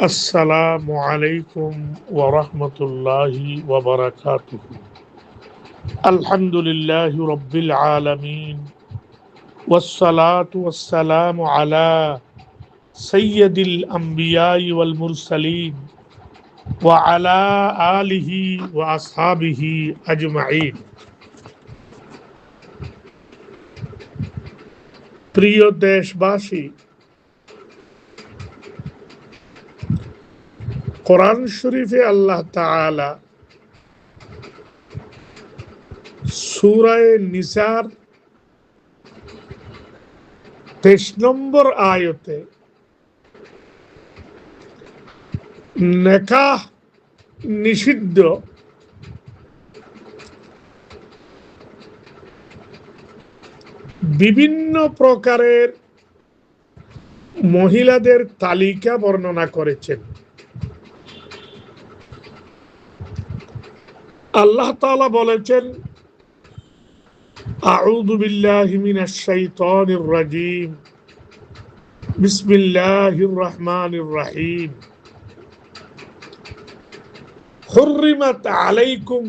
السلام عليكم ورحمة الله وبركاته الحمد لله رب العالمين والصلاة والسلام على سيد الأنبياء والمرسلين وعلى آله وأصحابه أجمعين প্রিয় দেশবাসী কোরআন শরীফে আল্লাহ তাআলা সুরায় নিসার তেইশ নম্বর আয়তে নেকাহ নিষিদ্ধ বিভিন্ন প্রকারের মহিলাদের তালিকা বর্ণনা করেছেন। আল্লাহ তাআলা বলেছেন আউযু বিল্লাহি মিনাশ শাইতানির রাজীম বিসমিল্লাহির রহমানির রহিম حرمت عليكم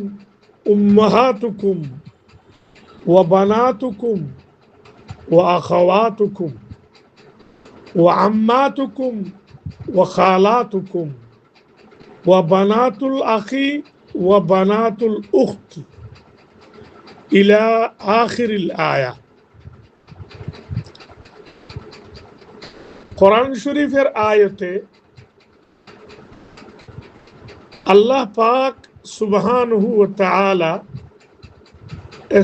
أمهاتكم وبناتكم وأخواتكم وعماتكم وخالاتكم وبنات ওয়া বানাতুল উখত ইলা আখিরিল আয়া কোরআন শরীফের আয়তে আল্লাহ পাক সুবহানহু তাআলা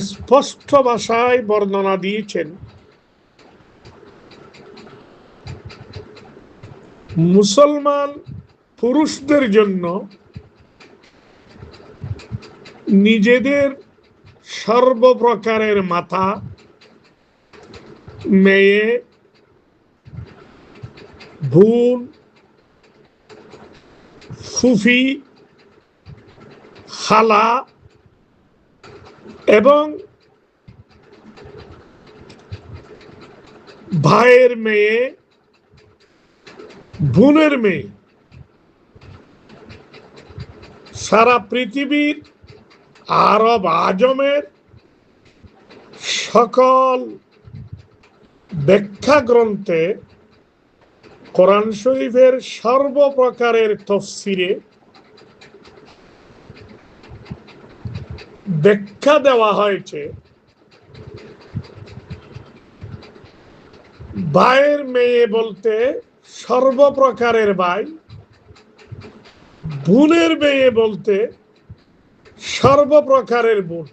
স্পষ্ট ভাষায় বর্ণনা দিয়েছেন, মুসলমান পুরুষদের জন্য নিজেদের সর্বপ্রকারের মাথা মেয়ে ভুল ফুফি খালা এবং ভাইয়ের মেয়ে বোনের মেয়ে। সারা পৃথিবীর আরব আজমের সকল ব্যাখ্যা গ্রন্থে কোরআন শরীফের সর্বপ্রকারের তফসিরে ব্যাখ্যা দেওয়া হয়েছে। ভাইয়ের মেয়ে বলতে সর্বপ্রকারের ভাই, বোনের মেয়ে বলতে সর্বপ্রকারের বোন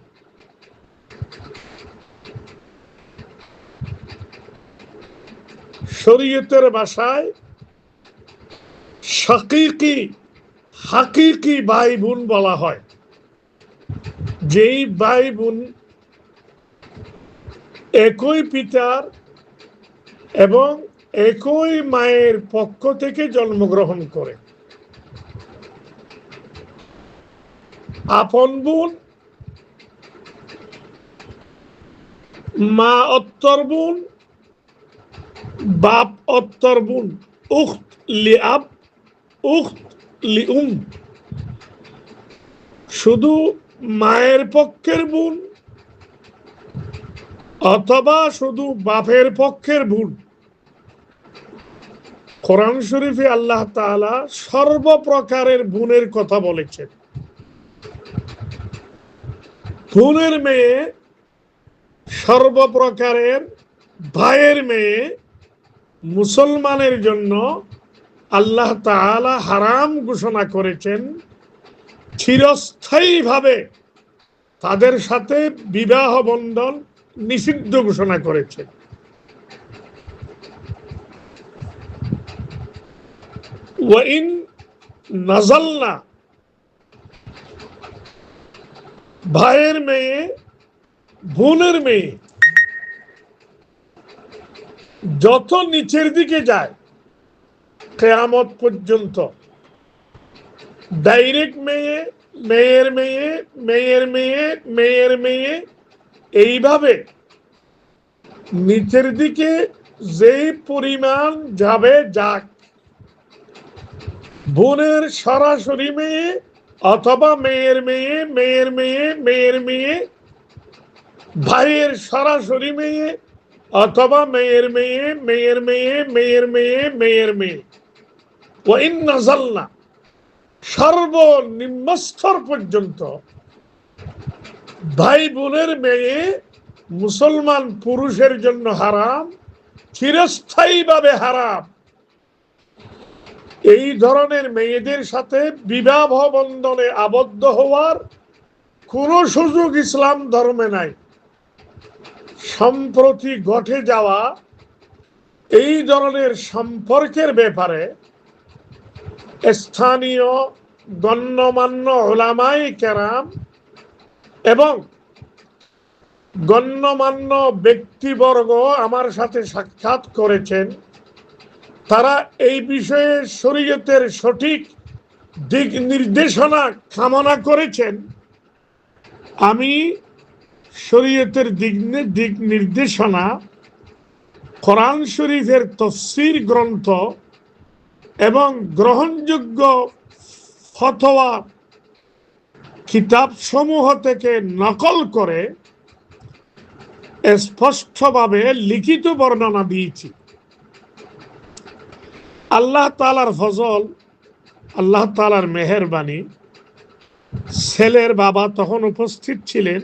শরীয়তের ভাষায় শাকিকি, হাকিকি ভাই বোন বলা হয়। যেই ভাই বোন একই পিতার এবং একই মায়ের পক্ষ থেকে জন্মগ্রহণ করে। আপন বোন, মা অত্তর বোন, বাপ অত্তর বোন, উখত লি আব, উখত লি উম। শুধু মায়ের পক্ষের বোন অথবা শুধু বাপের পক্ষের বোন। কোরআন শরীফে আল্লাহ তাআলা সর্বপ্রকারের বোনের কথা বলেছেন। বোনের মেয়ে, সর্বপ্রকারের ভাইয়ের মেয়ে, মুসলমানের জন্য আল্লাহ তাআলা হারাম ঘোষণা করেছেন চিরস্থায়ীভাবে। তাদের সাথে বিবাহ বন্ধন নিষিদ্ধ ঘোষণা করেছেন। ওয়াইন নাজালনা ভাইয়ের মেয়ে, বোনের মেয়ে, যত নিচের দিকে যায়, কেয়ামত পর্যন্ত। ডাইরেক্ট মেয়ে, মেয়ের মেয়ে মেয়ের মেয়ে মেয়ের মেয়ে, এইভাবে নিচের দিকে যে পরিমাণ যাবে যাক। বোনের সরাসরি মেয়ে অথবা মেয়ের মেয়ে মেয়ের মেয়ে মেয়ের মেয়ে, ভাইয়ের সরাসরি মেয়ে, অথবা মেয়ের মেয়ে মেয়ের মেয়ে মেয়ের মেয়ে মেয়ের মেয়ে। ও ইন্নাজাল্লা সর্বনিম্ন স্তর পর্যন্ত ভাই বোনের মেয়ে মুসলমান পুরুষের জন্য হারাম, চিরস্থায়ীভাবে হারাম। এই ধরনের মেয়েদের সাথে বিবাহ বন্ধনে আবদ্ধ হওয়ার কোনো সুযোগ ইসলাম ধর্মে নাই। সম্প্রতি ঘটে যাওয়া এই ধরনের সম্পর্কের ব্যাপারে স্থানীয় গণ্যমান্য ওলামাই কেরাম এবং গণ্যমান্য ব্যক্তিবর্গ আমার সাথে সাক্ষাৎ করেছেন। তারা এই বিষয়ে শরীয়তের সঠিক দিক নির্দেশনা কামনা করেছেন। আমি শরীয়তের দিক দিক নির্দেশনা, কোরআন শরীফের তফসির গ্রন্থ এবং গ্রহণযোগ্য ফতোয়া কিতাব সমূহ থেকে নকল করে স্পষ্টভাবে লিখিত বর্ণনা দিয়েছি। আল্লাহ তালার ফজল, আল্লাহ তালার মেহরবানি। ছেলের বাবা তখন উপস্থিত ছিলেন।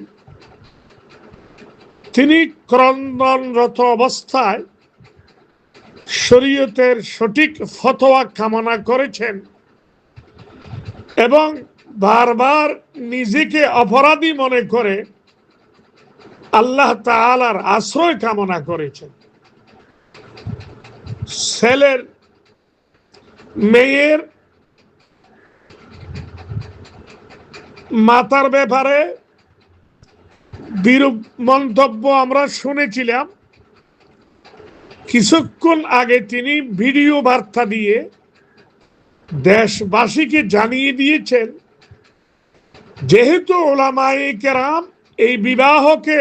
তিনি ক্রন্দনরত অবস্থায় শরীয়তের সঠিক ফতোয়া কামনা করেছেন এবং বারবার নিজেকে অপরাধী মনে করে আল্লাহ তালার আশ্রয় কামনা করেছেন। ছেলের মেয়ের মাতার ব্যাপারে বিরূপ মন্তব্য আমরা শুনেছিলাম। কিছুক্ষণ আগে তিনি ভিডিও বার্তা দিয়ে দেশবাসীকে জানিয়ে দিয়েছেন, যেহেতু ওলামাই কেরাম এই বিবাহকে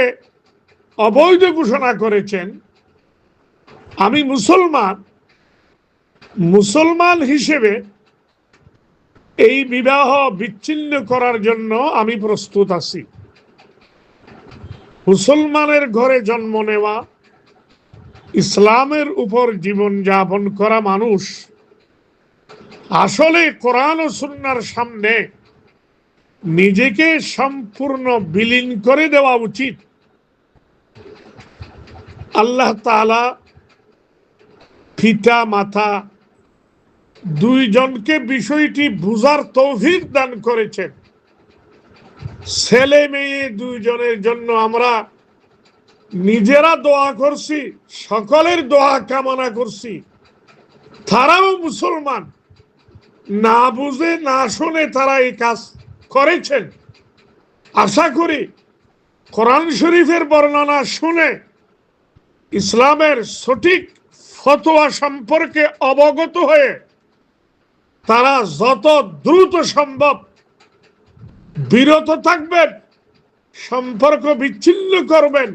অবৈধ ঘোষণা করেছেন, আমি মুসলমান মুসলমান হিসেবে এই বিবাহ বিচ্ছিন্ন করার জন্য আমি প্রস্তুত আছি। মুসলমানের ঘরে জন্ম নেওয়া, ইসলামের উপর জীবন যাপন করা মানুষ আসলে কোরআন ও সুন্নার সামনে নিজেকে সম্পূর্ণ বিলীন করে দেওয়া উচিত। আল্লাহ তালা পিতা, মাতা দুইজনকে বিষয়টি বুঝার তৌফিক দান করেছেন। ছেলে মেয়ে দুইজনের জন্য আমরা নিজেরা দোয়া করছি, সকলের দোয়া কামনা করছি। তারাও মুসলমান। না বুঝে, না শুনে তারা এই কাজ করেছেন। আশা করি কোরআন শরীফের বর্ণনা শুনে ইসলামের সঠিক ফতোয়া সম্পর্কে অবগত হয়ে তারা যত দ্রুত সম্ভব বিরত থাকবেন, সম্পর্ক বিচ্ছিন্ন করবেন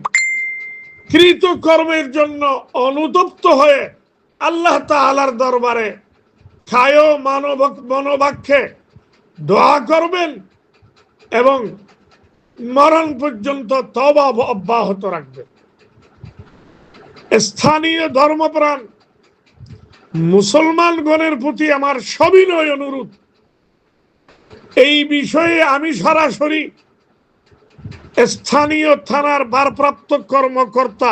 কৃত কর্মের জন্য অনুতপ্ত হয়ে আল্লাহ তালার দরবারে খায় মানব মনোবাক্যে দোয়া করবেন এবং মরণ পর্যন্ত তবা অব্যাহত রাখবেন। স্থানীয় ধর্মপ্রাণ মুসলমানগণের প্রতি আমার সবিনয় অনুরোধ। এই বিষয়ে আমি সরাসরি স্থানীয় থানার ভারপ্রাপ্ত কর্মকর্তা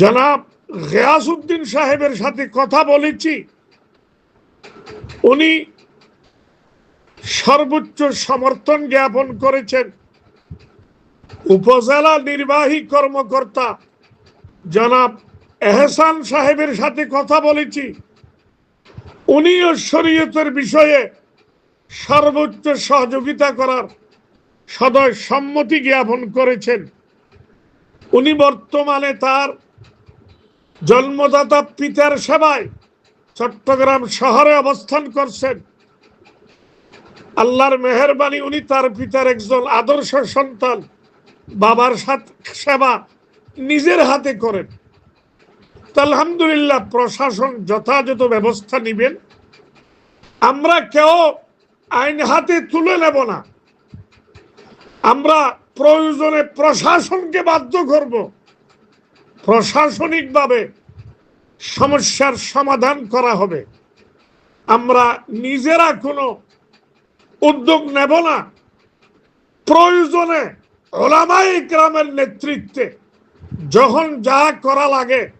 জনাব গিয়াসুদ্দিন সাহেবের সাথে কথা বলেছি। উনি সর্বোচ্চ সমর্থন জ্ঞাপন করেছেন। উপজেলা নির্বাহী কর্মকর্তা জনাব এহসান সাহেবের সাথে কথা বলেছি। উনিও শরীয়তের বিষয়ে সর্বোচ্চ সহযোগিতা করার সদয় সম্মতি জ্ঞাপন করেছেন। উনি বর্তমানে তার জন্মদাতা পিতার সেবায় চট্টগ্রাম শহরে অবস্থান করছেন। আল্লাহর মেহরবানি, উনি তার পিতার একজন আদর্শ সন্তান, বাবার সাথে সেবা নিজের হাতে করেন। আলহামদুলিল্লাহ প্রশাসন যথাযথ ব্যবস্থা নিবেন। আমরা কেউ আইন হাতে তুলে নেব না। আমরা প্রয়োজনে প্রশাসনকে বাধ্য করব। প্রশাসনিকভাবে সমস্যার সমাধান করা হবে। আমরা নিজেরা কোনো উদ্যোগ নেব না। প্রয়োজনে ওলামাই গ্রামের নেতৃত্বে যখন যা করা লাগে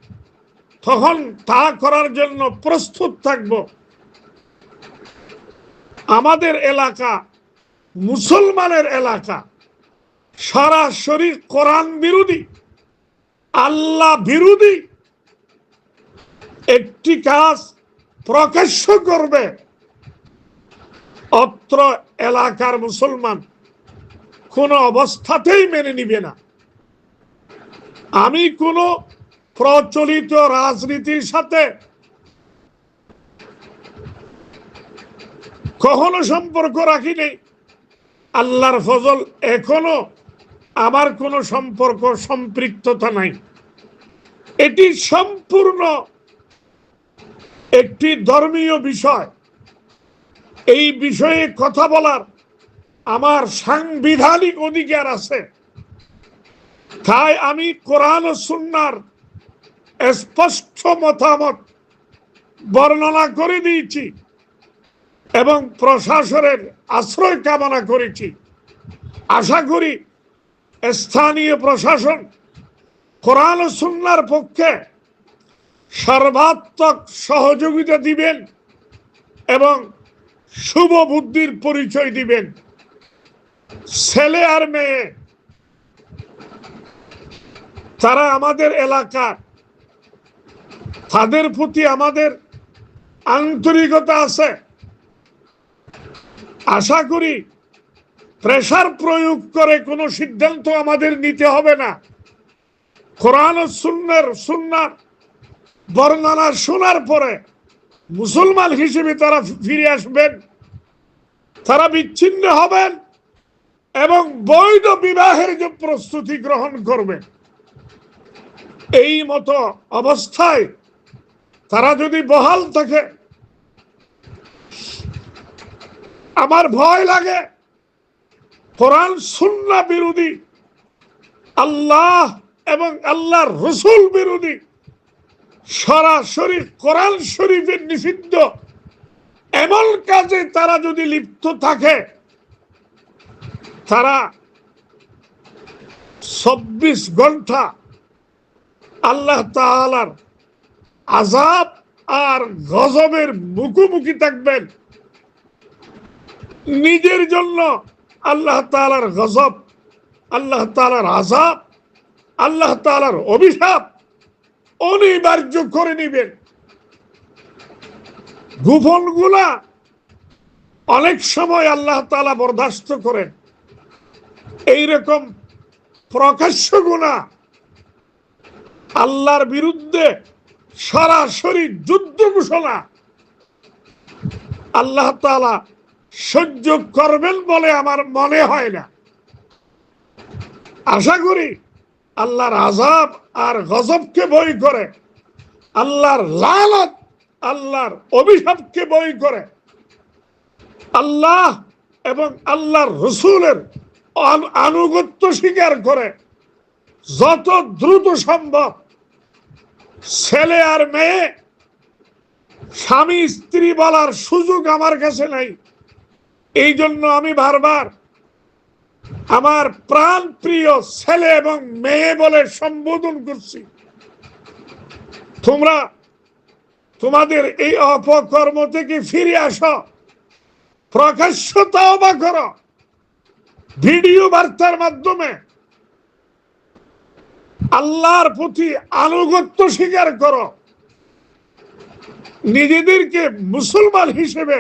তখন তা করার জন্য প্রস্তুত থাকব। আমাদের এলাকা মুসলমানের এলাকা। সরাসরি কোরআন বিরোধী, আল্লাহ বিরোধী। একটি কাজ প্রকাশ্য করবে, অত্র এলাকার মুসলমান কোনো অবস্থাতেই মেনে নিবে না। আমি কোনো প্রচলিত রাজনীতির সাথে কখনো সম্পর্ক রাখি নেই আল্লাহর ফজল এখনও আমার কোনো সম্পর্ক সম্পৃক্ততা নাই। এটি সম্পূর্ণ একটি ধর্মীয় বিষয়। এই বিষয়ে কথা বলার আমার সাংবিধানিক অধিকার আছে। তাই আমি কোরআন সুন্নার স্পষ্ট মতামত বর্ণনা করে দিয়েছি এবং প্রশাসনের আশ্রয় কামনা করেছি। আশা করি স্থানীয় প্রশাসন কোরআন সুন্নার পক্ষে সর্বাত্মক সহযোগিতা দিবেন এবং শুভ বুদ্ধির পরিচয় দিবেন। ছেলে আর মেয়ে, তারা আমাদের এলাকার তাদের প্রতি আমাদের আন্তরিকতা আছে। আশা করি প্রেশার প্রয়োগ করে কোনো সিদ্ধান্ত আমাদের নিতে হবে না। কোরআন সুন্নার সুন্নার বর্ণনা শোনার পরে মুসলমান হিসেবে তারা ফিরে আসবেন, তারা বিচ্ছিন্ন হবেন এবং বৈধ বিবাহের যে প্রস্তুতি গ্রহণ করবেন। এই মতো অবস্থায় তারা যদি বহাল থাকে, আমার ভয় লাগে। কোরআন সুন্না বিরোধী, আল্লাহ এবং আল্লাহর রসুল বিরোধী, সরাসরি কোরআন শরীফের নিষিদ্ধ। এমন কাজে তারা যদি লিপ্ত থাকে, তারা চব্বিশ ঘণ্টা আল্লাহ তালার আজাব আর গজবের মুখোমুখি থাকবেন। নিজের জন্য আল্লাহ তালার গজব, আল্লাহ তালার আজাব আল্লাহ তালার অভিশাপ অনিবার্য করে নিবেন। গোপনগুলা অনেক সময় আল্লাহ তালা বরদাস্ত করেন। এইরকম প্রকাশ্য গুণা আল্লাহর বিরুদ্ধে সরাসরি যুদ্ধ ঘোষণা আল্লাহ তালা সহ্য করবেন বলে আমার মনে হয় না। আশা করি আল্লাহর আজাব আর গজবকে বই করে, আল্লাহর লালত আল্লাহর অভিশাপকে বই করে, আল্লাহ এবং আল্লাহর রসুলের আনুগত্য স্বীকার করে যত দ্রুত সম্ভব ছেলে আর মেয়ে, স্বামী স্ত্রী বলার সুযোগ আমার কাছে নাই। এই জন্য আমি বারবার আমার প্রাণ প্রিয় ছেলে এবং মেয়ে বলে সম্বোধন করছি। তোমরা তোমাদের এই অপকর্ম থেকে ফিরে আসো। প্রকাশ্য তাওবা করো। ভিডিও বার্তার মাধ্যমে আল্লাহর প্রতি আনুগত্য স্বীকার করো। নিজেদেরকে মুসলমান হিসেবে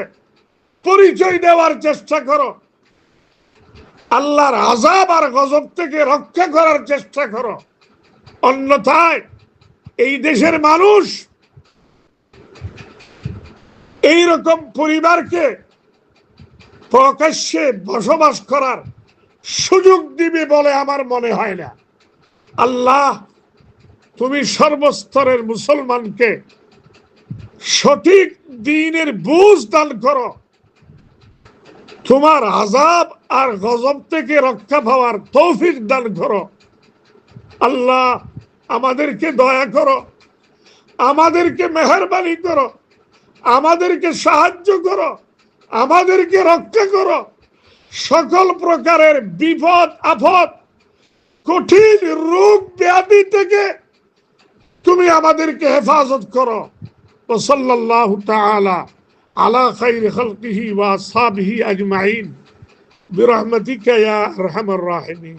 পরিচয় দেওয়ার চেষ্টা করো। আল্লাহর আজাব আর গজব থেকে রক্ষা করার চেষ্টা করো। অন্যথায় এই দেশের মানুষ এই রকম পরিবারকে প্রকাশ্যে বসবাস করার সুযোগ দিবে বলে আমার মনে হয় না। আল্লাহ, তুমি সর্বস্তরের মুসলমানকে সঠিক দিনের বুঝ দান করো। তোমার আজাব আর গজব থেকে রক্ষা পাওয়ার তৌফিক দান করো। আল্লাহ, আমাদেরকে দয়া করো, আমাদেরকে মেহরবানি করো, আমাদেরকে সাহায্য করো, আমাদেরকে রক্ষা করো। সকল প্রকারের বিপদ, আপদ কঠিন রোগ ব্যাধি থেকে তুমি আমাদেরকে হেফাজত করো ওসল্লাহ তাআলা على خير خلقه وأصحابه أجمعين برحمتك يا أرحم الراحمين